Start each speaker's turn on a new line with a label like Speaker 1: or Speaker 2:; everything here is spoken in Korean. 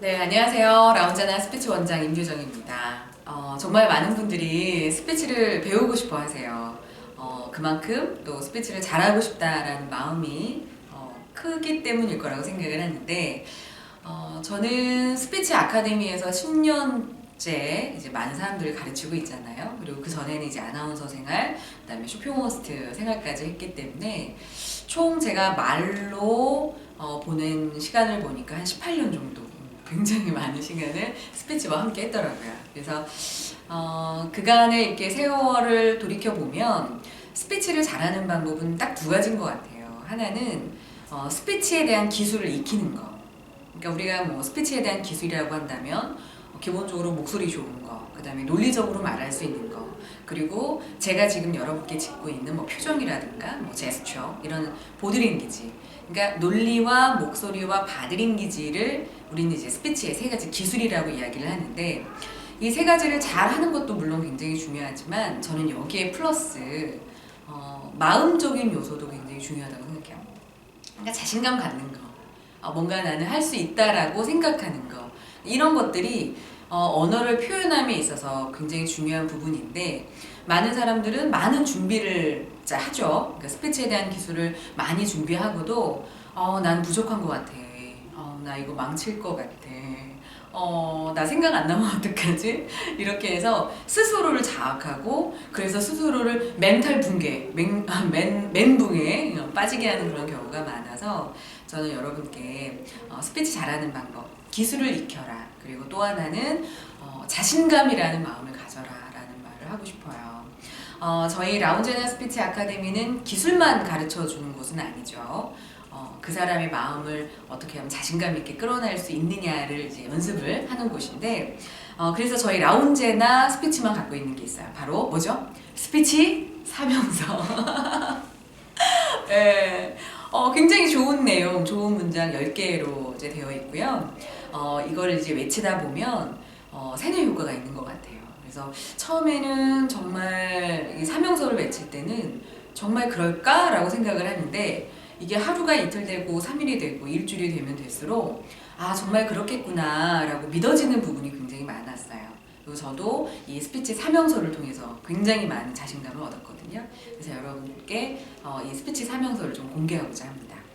Speaker 1: 네, 안녕하세요. 라운자나 스피치 원장 임규정입니다. 어, 정말 많은 분들이 스피치를 배우고 싶어 하세요. 어, 그만큼 또 스피치를 잘하고 싶다라는 마음이 어, 크기 때문일 거라고 생각을 하는데, 어, 저는 스피치 아카데미에서 10년째 이제 많은 사람들을 가르치고 있잖아요. 그리고 그 전에는 이제 아나운서 생활, 그 다음에 쇼핑 호스트 생활까지 했기 때문에 총 제가 말로 어, 보낸 시간을 보니까 한 18년 정도 굉장히 많은 시간을 스피치와 함께 했더라고요. 그래서 어, 그간의 이렇게 세월을 돌이켜 보면 스피치를 잘하는 방법은 딱 두 가지인 것 같아요. 하나는 어, 스피치에 대한 기술을 익히는 거. 그러니까 우리가 뭐 스피치에 대한 기술이라고 한다면 어, 기본적으로 목소리 좋은 거, 그 다음에 논리적으로 말할 수 있는 거, 그리고 제가 지금 여러분께 짚고 있는 뭐 표정이라든가 뭐 제스처 이런 보드링기지. 그러니까 논리와 목소리와 바드링기지를 우리는 이제 스피치의 세 가지 기술이라고 이야기를 하는데 이 세 가지를 잘 하는 것도 물론 굉장히 중요하지만 저는 여기에 플러스 어, 마음적인 요소도 굉장히 중요하다고 생각해요. 그러니까 자신감 갖는 거, 어, 뭔가 나는 할 수 있다라고 생각하는 거 이런 것들이 어, 언어를 표현함에 있어서 굉장히 중요한 부분인데 많은 사람들은 많은 준비를 자, 하죠. 그러니까 스피치에 대한 기술을 많이 준비하고도 어, 난 부족한 것 같아. 어, 나 이거 망칠 것 같아. 어, 나 생각 안 나면 어떡하지? 이렇게 해서 스스로를 자학하고 그래서 스스로를 멘탈 붕괴, 멘, 아, 멘, 멘붕에 빠지게 하는 그런 경우가 많아서 저는 여러분께 어, 스피치 잘하는 방법, 기술을 익혀라. 그리고 또 하나는 어, 자신감이라는 마음을 가져라 라는 말을 하고 싶어요. 어, 저희 라운제나 스피치 아카데미는 기술만 가르쳐 주는 곳은 아니죠. 어, 그 사람의 마음을 어떻게 하면 자신감 있게 끌어낼 수 있느냐를 이제 연습을 하는 곳인데, 어, 그래서 저희 라운제나 스피치만 갖고 있는 게 있어요. 바로 뭐죠? 스피치 사명서. 네. 어, 굉장히 좋은 내용, 좋은 문장 10개로 이제 되어 있고요. 어, 이걸 이제 외치다 보면 어, 세뇌 효과가 있는 것 같아요. 그래서 처음에는 정말 이 사명서를 외칠 때는 정말 그럴까라고 생각을 하는데 이게 하루가 이틀 되고 3일이 되고 일주일이 되면 될수록 아 정말 그렇겠구나라고 믿어지는 부분이 굉장히 많았어요. 그리고 저도 이 스피치 사명서를 통해서 굉장히 많은 자신감을 얻었거든요. 그래서 여러분께 어, 이 스피치 사명서를 좀 공개하고자 합니다.